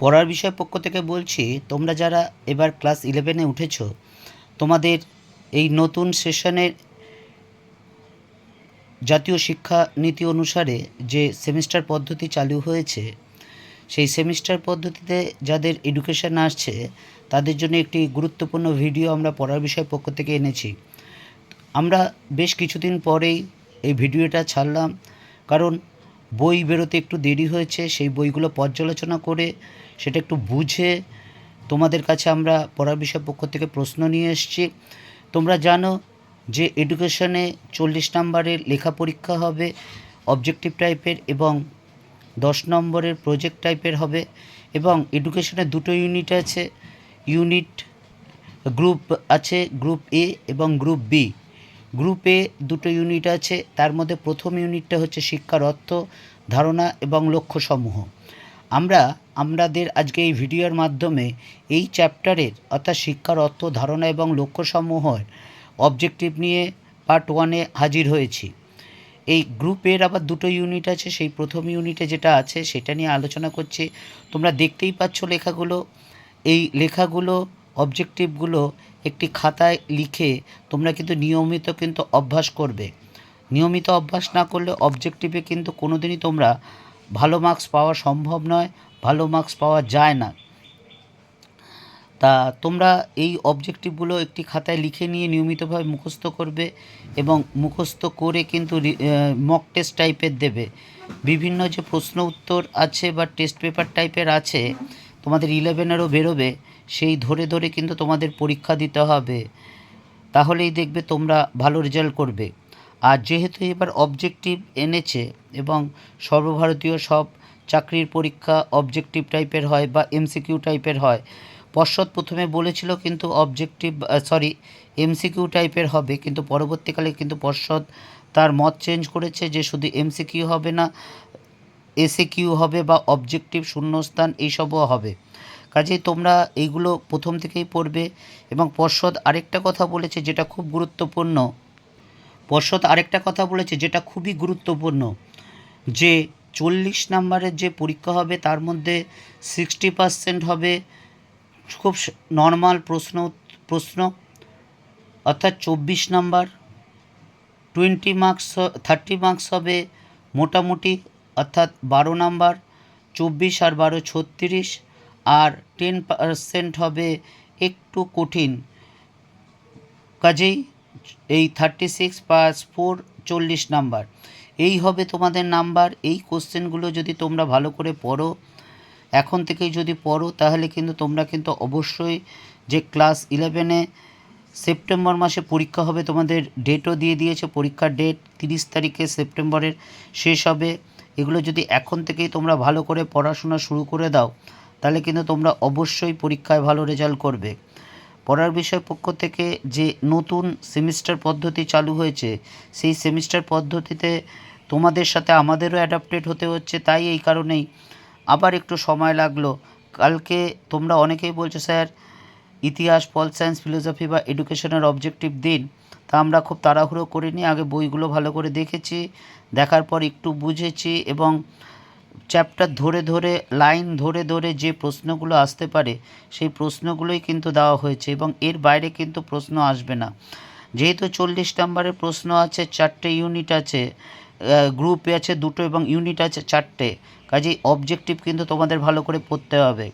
পড়ার বিষয় পক্ষ থেকে বলছি, তোমরা যারা এবার ক্লাস ইলেভেনে উঠেছো, তোমাদের এই নতুন সেশনের জাতীয় শিক্ষা নীতি অনুসারে যে সেমিস্টার পদ্ধতি চালু হয়েছে, সেই সেমিস্টার পদ্ধতিতে যাদের এডুকেশন আসছে, তাদের জন্য একটি গুরুত্বপূর্ণ ভিডিও আমরা পড়ার বিষয় পক্ষ থেকে এনেছি। আমরা বেশ কিছুদিন পরেই এই ভিডিওটা ছাড়লাম, কারণ বই বেরোতে একটু দেরি হয়েছে, সেই বইগুলো পর্যালোচনা করে সেটা একটু বুঝে তোমাদের কাছে আমরা পড়ার বিষয় পক্ষ থেকে প্রশ্ন নিয়ে এসেছি। তোমরা জানো যে এডুকেশনে চল্লিশ নম্বরের লেখা পরীক্ষা হবে অবজেক্টিভ টাইপের এবং দশ নম্বরের প্রজেক্ট টাইপের হবে এবং এডুকেশনে দুটো ইউনিট আছে, ইউনিট গ্রুপ আছে, গ্রুপ এ এবং গ্রুপ বি। গ্রুপ দুটো ইউনিট আছে, তার মধ্যে প্রথম ইউনিটটা হচ্ছে শিক্ষার অর্থ, ধারণা এবং লক্ষ্যসমূহ। আমরা, আমাদের আজকে এই ভিডিওর মাধ্যমে এই চ্যাপ্টারের অর্থাৎ শিক্ষার অর্থ, ধারণা এবং লক্ষ্যসমূহের অবজেক্টিভ নিয়ে পার্ট ওয়ানে হাজির হয়েছি। এই গ্রুপের আবার দুটো ইউনিট আছে, সেই প্রথম ইউনিটে যেটা আছে, সেটা নিয়ে আলোচনা করছি। তোমরা দেখতেই পাচ্ছ লেখাগুলো। এই লেখাগুলো অবজেক্টিভগুলো একটি খাতায় লিখে তোমরা কিন্তু নিয়মিত কিন্তু অভ্যাস করবে। নিয়মিত অভ্যাস না করলে অবজেক্টিভে কিন্তু কোনো দিনই তোমরা ভালো মার্কস পাওয়া সম্ভব নয়, ভালো মার্কস পাওয়া যায় না। তা তোমরা এই অবজেক্টিভগুলো একটি খাতায় লিখে নিয়ে নিয়মিতভাবে মুখস্থ করবে এবং মুখস্থ করে কিন্তু মক টেস্ট টাইপের দেবে। বিভিন্ন যে প্রশ্ন উত্তর আছে বা টেস্ট পেপার টাইপের আছে তোমাদের ইলেভেনেরও বেরোবে, সেই ধরে ধরে কিন্তু তোমাদের পরীক্ষা দিতে হবে। তাহলেই দেখবে তোমরা ভালো রেজাল্ট করবে। আর যেহেতু এবার অবজেক্টিভ এনেছে এবং সর্বভারতীয় সব চাকরির পরীক্ষা অবজেক্টিভ টাইপের হয় বা এমসিকিউ টাইপের হয়, পর্ষদ প্রথমে বলেছিল কিন্তু অবজেক্টিভ সরি এমসিকিউ টাইপের হবে। কিন্তু পরবর্তীকালে কিন্তু পর্ষদ তার মত চেঞ্জ করেছে যে শুধু এমসিকিউ হবে না এসে কিউ হবে বা অবজেক্টিভ শূন্যস্থান, এইসবও হবে। কাজেই তোমরা এইগুলো প্রথম থেকেই পড়বে এবং পর্ষদ আরেকটা কথা বলেছে যেটা খুব গুরুত্বপূর্ণ। পর্ষদ আরেকটা কথা বলেছে যেটা খুবই গুরুত্বপূর্ণ যে চল্লিশ নাম্বারের যে পরীক্ষা হবে তার মধ্যে সিক্সটি পার্সেন্ট হবে খুব নর্মাল প্রশ্ন প্রশ্ন। অর্থাৎ চব্বিশ number twenty marks thirty marks হবে মোটামুটি অর্থাৎ বারো নাম্বার, চব্বিশ আর বারো ছত্রিশ, আর টেন পার্সেন্ট হবে একটু কঠিন। কাজেই এই থার্টি সিক্স প্লাস ফোর চল্লিশ নাম্বার। এই হবে তোমাদের নাম্বার। এই কোশ্চেনগুলো যদি তোমরা ভালো করে পড়ো, এখন থেকেই যদি পড়ো, তাহলে কিন্তু তোমরা কিন্তু অবশ্যই যে ক্লাস ইলেভেনে সেপ্টেম্বর মাসে পরীক্ষা হবে, তোমাদের ডেটও দিয়ে দিয়েছে। পরীক্ষার ডেট তিরিশ তারিখে সেপ্টেম্বরের শেষ হবে। এগুলো যদি এখন থেকেই তোমরা ভালো করে পড়াশোনা শুরু করে দাও, তাহলে কিন্তু তোমরা অবশ্যই পরীক্ষায় ভালো রেজাল্ট করবে। পড়ার বিষয় পক্ষ থেকে যে নতুন সেমিস্টার পদ্ধতি চালু হয়েছে, সেই সেমিস্টার পদ্ধতিতে তোমাদের সাথে আমাদেরও অ্যাডাপ্টেড হতে হচ্ছে, তাই এই কারণেই। আবার একটু সময় লাগল। কালকে তোমরা অনেকেই বলছো, স্যার, ইতিহাস পল সায়েন্স ফিলোসফি বা এডুকেশনের অবজেক্টিভ দিন। তা আমরা খুব তাড়াহুড়ো করিনি, আগে বইগুলো ভালো করে দেখেছি, দেখার পর একটু বুঝেছি এবং চ্যাপ্টার ধরে ধরে লাইন ধরে ধরে যে প্রশ্নগুলো আসতে পারে, সেই প্রশ্নগুলোই কিন্তু দেওয়া হয়েছে এবং এর বাইরে কিন্তু প্রশ্ন আসবে না। যেহেতু চল্লিশ নম্বরের প্রশ্ন আছে, চারটে ইউনিট আছে গ্রুপে আছে দুটো এবং ইউনিট আছে চারটে। কাজেই অবজেক্টিভ কিন্তু তোমাদের ভালো করে পড়তে হবে।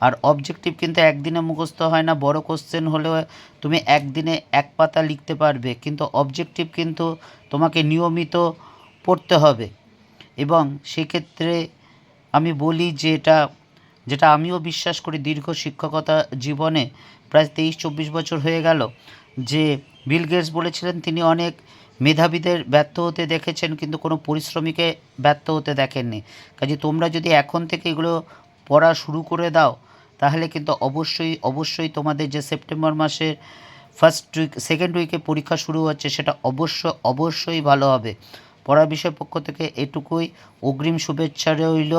আর অবজেক্টিভ কিন্তু একদিনে মুখস্থ হয় না, বড় কোশ্চেন হলেও তুমি একদিনে এক পাতা লিখতে পারবে। কিন্তু অবজেক্টিভ কিন্তু তোমাকে নিয়মিত পড়তে হবে। এবং সেক্ষেত্রে আমি বলি যে এটা, যেটা আমিও বিশ্বাস করি দীর্ঘ শিক্ষকতা জীবনে, প্রায় তেইশ চব্বিশ বছর হয়ে গেল, যে বিল গেটস বলেছিলেন, তিনি অনেক মেধাবীদের ব্যর্থ হতে দেখেছেন, কিন্তু কোনো পরিশ্রমীকে ব্যর্থ হতে দেখেননি। কাজে তোমরা যদি এখন থেকে এগুলো পড়া শুরু করে দাও, তাহলে কিন্তু অবশ্যই অবশ্যই তোমাদের যে সেপ্টেম্বর মাসের ফার্স্ট উইক সেকেন্ড উইকে পরীক্ষা শুরু হচ্ছে, সেটা অবশ্য, অবশ্যই ভালো হবে। পড়ার বিষয় পক্ষ থেকে এটুকুই। অগ্রিম শুভেচ্ছা রইল।